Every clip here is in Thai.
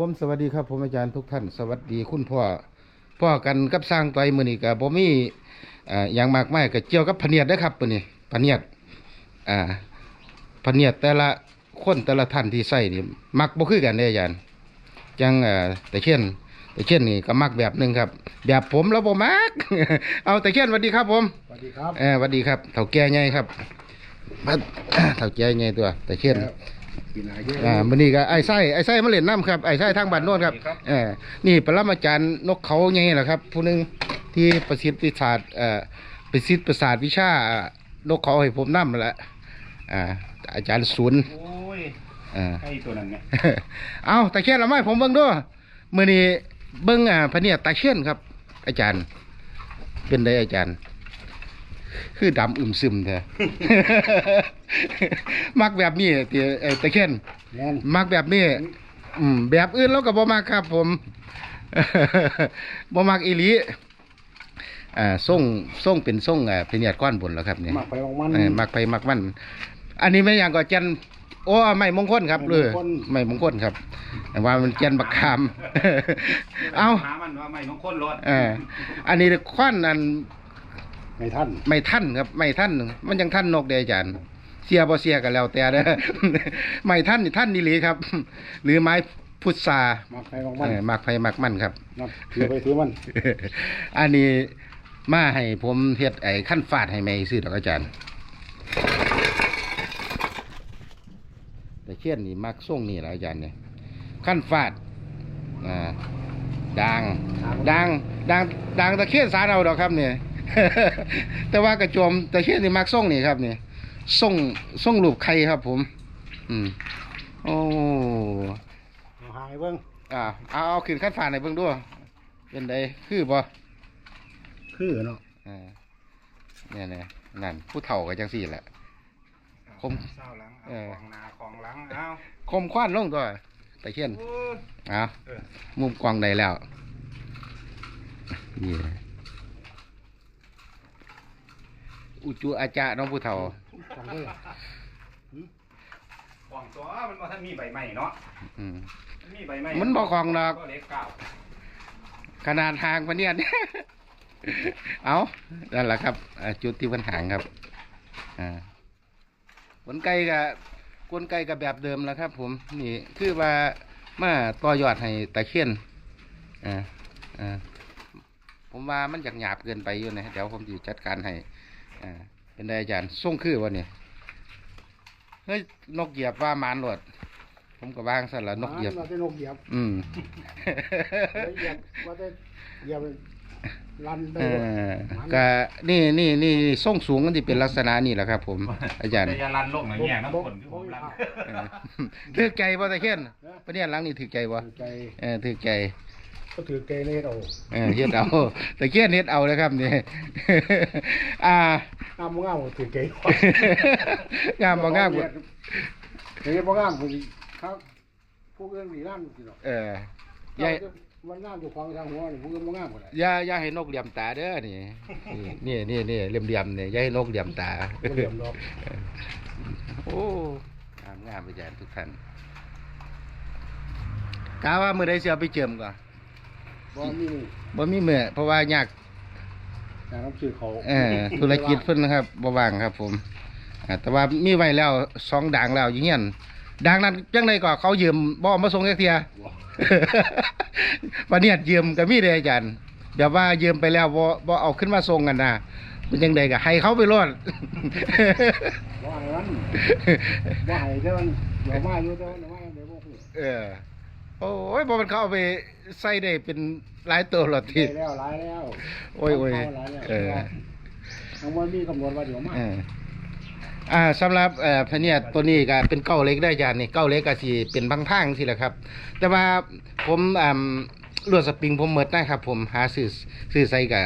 ผมสวัสดีครับผมอาจารย์ทุกท่าน สวัสดีคุณพ่อพ่อกันกับสร้างต่อยมือนี่กับผมมีอ่าอย่างมากมายกับเกี่ยวกับพะเนียดนะครับมือนี่พะเนียดอ่าพะเนียดแต่ละคนแต่ละท่านที่ใส่นี่มักบ่คือกันเด้อาจารย์จังอ่าแต่เช่นแต่เช่นนี่ก็มักแบบหนึงครับ แบบผมแล้วบ่มัก เอาแต่เช่นสวัสดีครับ ผมสวัสดีครับเออสวัสดีครับเฒ่าแก่ใหญ่ครับมาเฒ่าแก่ใหญ่ตัวแต่เช่น ปีนาเยอะอ่ามันนี่ก็ไอ้ไส้ไอ้ไส้มาเล่นน้ำครับไอ้ไส้ทางบ้านโน้นครับเออนี่ปรมาจารย์นกเขาไงล่ะครับ ผู้หนึงที่ประสิทธิศาสตร์เอ่อประสิทธิประสาทวิชานกเขาให้ผมนำนั่นแหละอ่าอาจารย์ศูนย์โอ้ยอ่า ไอ้ตัวนั้นไงเอาตะเคียนละไม้ผมเบิ่งด้วยมื้อนี้เบิ่งอ่าพะเนียดตะเคียนครับ อาจารย์ เป็นไดอาจารย์ คือดำอึมซึมแท้ มักแบบนี้ติเอ่อตะเคียนแน่นมักแบบนี้อืมแบบอื่นเราก็บ่มักครับ ผม บ่มักอีหลีอ่าส่งส่งเป็นส่งอ่าเป็นญาติก้อนบนแล้วครับเนี่ยมาไปบางมัน เออมักไปมักมัน อันนี้ไม่อย่างก็จันโอ้ไม่มงคลครับไม่เลยมงคล ไม่มงคลครับว่ามันจันบักคาม เอา หามันว่าไม่มงคลรถ เอออันนี้ควันอัน ในท่านไม่ท่านครับไม่ท่านมันยังท่านนกเดอาจารย์เสียบ่เสียกันแล้วแต่เด้อไม่ท่านนี่ท่านนี่หลีครับ หรือไม้พุทรามาไปบางมันเออมักไฟมักมันครับนับถือไปถือมันอันนี้มาให้ผมเฮ็ดไอ้ขั้นฟาดให้แม่ซื้อดอกอาจารย์แต่เช่นนี่มักส่งนี่แหละอาจารย์เนี่ยขั้นฟาดอ่าดังดังดังดังตะเคียนสารเอาดอกครับเนี่ย แต่ว่ากระโจมตะเคียนนี่มักส่งนี่ครับเนี่ยส่งส่งรูปใครครับผม อืมโอ้เอาหายเบิ้งอ่าเอาเอาขึ้นขั้นฟาดให้เบิ่งด้วยเป็นไดคือบ่คือเนาะอ่าเนี่ยเนี่ยนั่นผู้เฒ่าก็จังสี่แหละผมเศร้าหลังเออของหนาของหลังเอาคมคว้านลงตัวตะเคียนโอ้ยเอาเออมุมกว้างใดแล้วนี่ อุจุอาจารย์น้องผู้เฒ่าจังเลยของตัวมันว่าท่านมีใบไม้เนาะอืมมันมีใบไม้มันบ่ของดอกก็เล็กเก่าขนาดห่างปานเนี่ยเอานั่นแหละครับอ่าจุดที่ปัญหางครับอ่ากลไกกับกลไกกับแบบเดิมแล้วครับ ผมนี่คือว่ามาต่อยอดให้ตะเคียนอ่าอ่าผมว่ามันอยากหยาบเกินไปอยู่นะเดี๋ยวผมจะจัดการให้ อ่าเป็นไดอาจารย์ส่งคือวะเนี่ยเฮ้ยนกเหยียบว่าหมานหลดผมก็วางซะละนกเหยียบ ว่าจะนกเหยียบอืมแล้วเหยียบว่าจะเหยียบลันได้เอบ่อก็นี่นี่นี่ส่งสูงกันที่เป็นลักษณะนี่แหละครับ ผม อาจารย์แต่อยาลันลงหน่อยแง่น้ำฝนที่ผมลัน เออถือใจบ่ตะเคียนประเดี๋ยวหลังนี่ถือใจบ่ถือใจ เออถือใจ ก็ถือใจเลยเอาเออเฮ็ดเอาตะเคียนเฮ็ดเอาเลยครับนี่ อ่า งามบ่งามก็ถือใจงามบ่งามเฮ้ยบ่งามผมครับพวกเรื่องนี่งามสิเนาะเอออย่ามันงามอยู่ของทางหัวนี่พวกเรื่องบ่งามก็ได้อย่าอย่าให้นกเหลี่ยมตาเด้อนี่นี่นี่นี่เหลี่ยมๆนี่อย่าให้นกเหลี่ยมตาบ่เหลี่ยมดอกโอ้งามงามอาจารย์ทุกท่านกาว่ามื้อใดสิเอาไปเจิมก่อน บ่มีบ่มีมื้อเพราะว่ายากการรับซื้อเขาเออธุรกิจเพิ่นนะครับบ่ว่างครับ ผมอ่าแต่ว่ามีไว้แล้วสองด่างแล้วอยู่เฮียนด่างนั้นจังไดก็เขายืมบ่เอามาส่งจักเที่ยวันนี้ยืมก็มีเด้อาจารย์แบบว่ายืมไปแล้วบ่บ่เอาขึ้นมาส่งกันนะเป็นจังไดก็ให้เขาไปรอดบ่ให้มันบ่ให้เด้อมันเดี๋ยวมาอยู่เด้อเดี๋ยวมาเดี๋ยวบ่ฮู้เออ โอ้ยบ่มันเขาเอาไปใส่ได้เป็นหลายตัวหรอกทีได้แล้วหลายแล้วโอ้ยโอ้ยเาหลายแล้วเออทางมันมีกำหนดว่าเดี๋ยวมาเอออ่าสำหรับเอ่อพะเนียดตัวนี้ก็เป็นเก้าเล็กได้อาจารย์นี่เก้าเล็กก็สิเป็นพังทางสิแหละครับ แต่ว่าผมอ่าลวดสปริงผมเมิดนะครับ ผมหาซื้อซื้อใส่กับ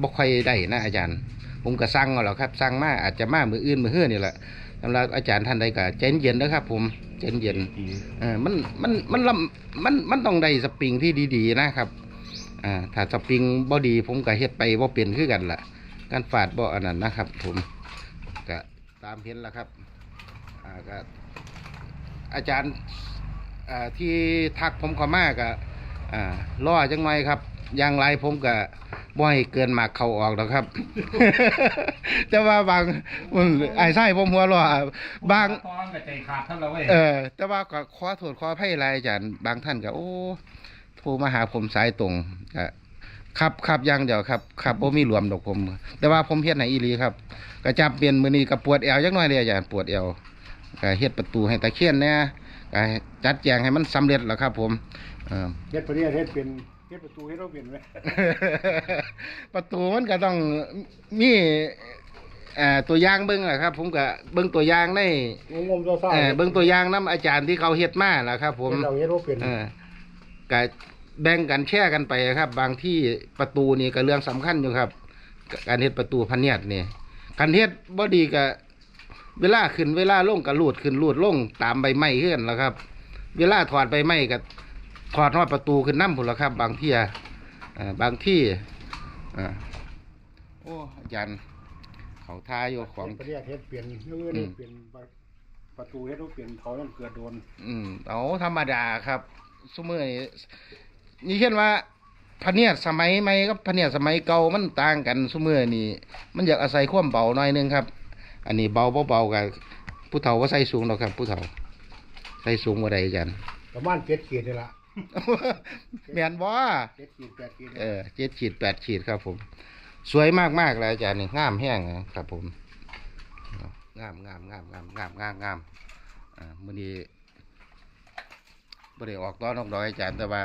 บ่ค่อยได้นะอาจารย์ ผมก็สั่งเอาแล้วครับสั่งมาอาจจะมามืออื่นมือเฮือนี่แหละ สำหรับอาจารย์ท่านใดก็ใจเย็นๆนะครับ ผมใจเย็นเออมันมันมันลำมันมันต้องได้สปริงที่ดีๆนะครับอ่าถ้าสปริงบ่ดี ผมก็เฮ็ดไปบ่เป็นคือกันล่ะ การฝาดบ่อันนั้นนะครับ ผมก็ตามเห็นแล้วครับอ่าก็อาจารย์อ่าที่ทักผมเข้ามากะอ่าล่อจังไงครับอ ย่างไรผมก็บ่ให้เกินหมากเขาออกหรอกครับ แต่ว่าบางอืมไอ้ไส้ผมหัวเรอบางตอนกับใจขาดเท่าเราเว้ยเออ แต่ว่าก็ขอโทษขออภัยหลายอาจารย์บางท่านก็โอ้โทรมาหาผมสายตรงก็ครับครับอย่างเดียวครับครับบ่มีรวมดอกผม แต่ว่าผมเฮ็ดให้อีหลีครับก็จับเปลี่ยนมื้อนี้ก็ปวดแอวจักหน่อยเด้อาจารย์ปวดแอวก็เฮ็ดประตูให้ตะเคียนแหน่ก็จัดแจงให้มันสำเร็จแล้วครับ ผมเออเฮ็ดประเดี๋ยวเฮ็ดเป็น เฮ็ดประตูเฮ็ดเราเป็นไหมประตูมันก็ต้องมีเอ่อตัวอย่างเบิ่งแหละครับ ผมก็เบิ่งตัวอย่างในงงๆเศร้าเอ่อๆเบิ่งตัวอย่างนํอาจารย์ที่เขาเฮ็ดมาแหละครับ ผมเฮ็ดเราเฮ็ดเราเป็นเออก็แบ่งกันแชร์กันไปครับ บางที่ประตูนี่ก็เรื่องสำคัญอยู่ครับ การเฮ็ดประตูพันเนียดนี่การเฮ็ดบ่ดีก็เวลาขึ้นเวลาลงก็ลูดขึ้นลูดลงตามใบไม้เฮือนแล้วครับ เวลาถอดใบไม้ก็ ถอดฮอดประตูขึ้นนำพุ่นละครับ บางเที่ยเอ่อบางที่อ่าโอ้อาจารย์เขาทาอยู่ของเฮ็ดประเดี๋ยวเฮ็ดเปลี่ยนเออนี่เปลี่ยนประตูเฮ็ดเราเปลี่ยนเขาต้องเกิดโดน อืมเอาธรรมดาครับสมมือนี่นี่เช่นว่าพะเนียดสมัยใหม่กับพะเนียดสมัยเก่ามันต่างกันสมมือนี่มันอยากอาศัยความเบาหน่อยนึงครับ อันนี้เบาบ่เบากับผู้เฒ่าว่าใส่สูงหรอกครับ ผู้เฒ่าใส่สูงกว่าใดจันประมาณ7ขีดนี่ล่ะ แม่นบ่7ขีด8ขีดเออเจ็ดขีดแปดขีดครับผม สวยมากมากๆเลยอาจารย์นี่งามแห้งนะครับผมงามงามงามงามงามงามงามอ่ามื้อนี้บ่ได้ออกตอนออกดอยอาจารย์แต่ว่า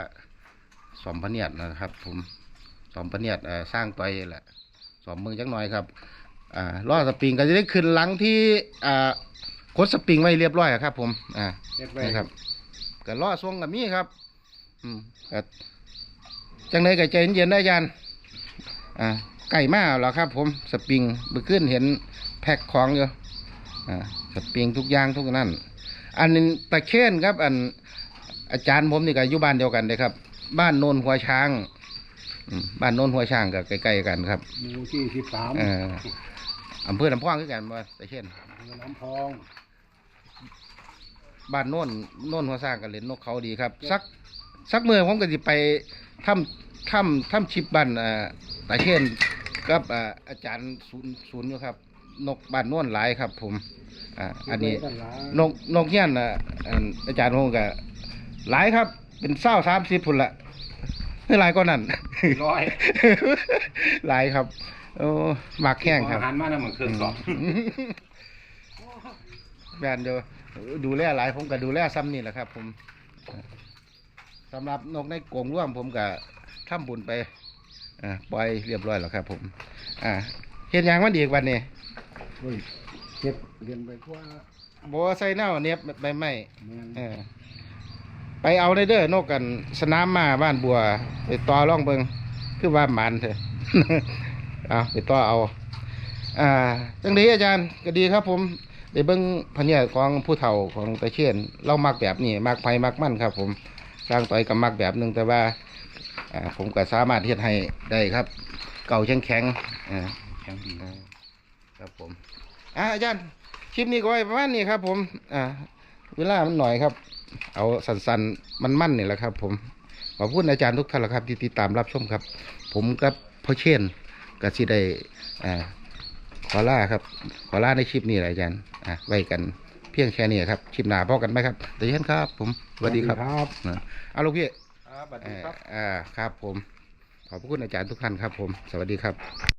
สอมพะเนียดนะครับ ผมสอมพะเนียดเอ่อสร้างไปแหละสอมเมืองจักหน่อยครับอ่าล้อสปริงก็จะได้ขึ้นหลังที่อ่าคดสปริงไว้เรียบร้อยอะครับ ผมอ่าเฮ็ดไว้นี่ครับก็ล้อทรงกับมีครับอืมก็ จังไดก็ใจเย็นๆได้อาจารย์อ่าไก่มาแล้วครับ ผมสปริงเมื่อคืนเห็นแพ็คของอยู่อ่าสปริงทุกอย่างทุกนั่นอันนี้ตะเคียนครับ อันอาจารย์ผมนี่ก็อยู่บ้านเดียวกันเลยครับ บ้านโนนหัวช้างอืมบ้านโนนหัวช้างก็ใกล้ๆกันครับหมู่ที่13เอ่ออำเภอลำพองคือกันบ่ตะเคียนน้ำพองบ้านโน่นโน่นหัวสร้างกันเล่นนกเขาดีครับ สัก สักมือผมก็สิไปถ้ำถ้ำถ้ำชิบบ้านเอ่อตาเชนกับเอ่ออาจารย์ศูนย์ศูนย์อยู่ครับ นกบ้านโน่นหลายครับ ผมอ่าอันนี้นกนกเงี้ยนอะอันอาจารย์ผมก็หลายครับ เป็นเศร้าสามสิบพุ่นละหลายก็นั่นร้อยหลายครับ โอ้หมักแห้งครับอาหารมาแล้วเหมือนเครื่องสองแบรนด์เดียวดูแลหลายผมก็ดูแลซ้ำนี่แหละครับ ผม สำหรับนกในกรงร่วมผมก็ทำบุญไปอ่าปล่อยเรียบร้อยแล้วครับ ผม อ่าเห็นอย่างมันอีกวันนี้เฮ้ยเฮ็ดเรียนไปทั่วบัวใส่เน่าเนียบใบไม้แม่นเออไปเอาได้เด้อนกกันสนามมาบ้านบัว ไปต่อร่องเบิงคือว่าหมันเถอะ เอาไปต่อเอา อ่าจังดีอาจารย์ก็ดีครับ ผมได้เบิ้งพะเนียดของผู้เฒ่าของตะเชียนเรามักแบบนี้มักไผมักมั่นครับ ผม สร้างต่อยกับมักแบบหนึ่งแต่ว่าผมก็สามารถเฮ็ดให้ได้ครับ เก่าแข็งแข็งอ่าแข็งดีครับผมอ่าอาจารย์คลิปนี้ก็ไว้ประมาณนี้ครับ ผม อ่า เวลามันหน่อยครับ เอาสันๆมันมั่นนี่แหละครับ ผมขอบคุณอาจารย์ทุกท่านละครับ ที่ติดตามรับชมครับ ผมกับพ่อเชนก็สิได้อ่าขอล่าครับ ขอล่าในคลิปนี้แหละอาจารย์อ่าไว้กัน เพียงแค่นี้ครับคลิปหน้าพอกันไหมครับเดี๋ยวเช่นครับผมสวัสดีครับครับนะเอาลูกพี่ครับสวัสเอ่ดีอครับอ่าครับผมขอบพระคุณอาจารย์ทุกท่านครับผม สวัสดีครับ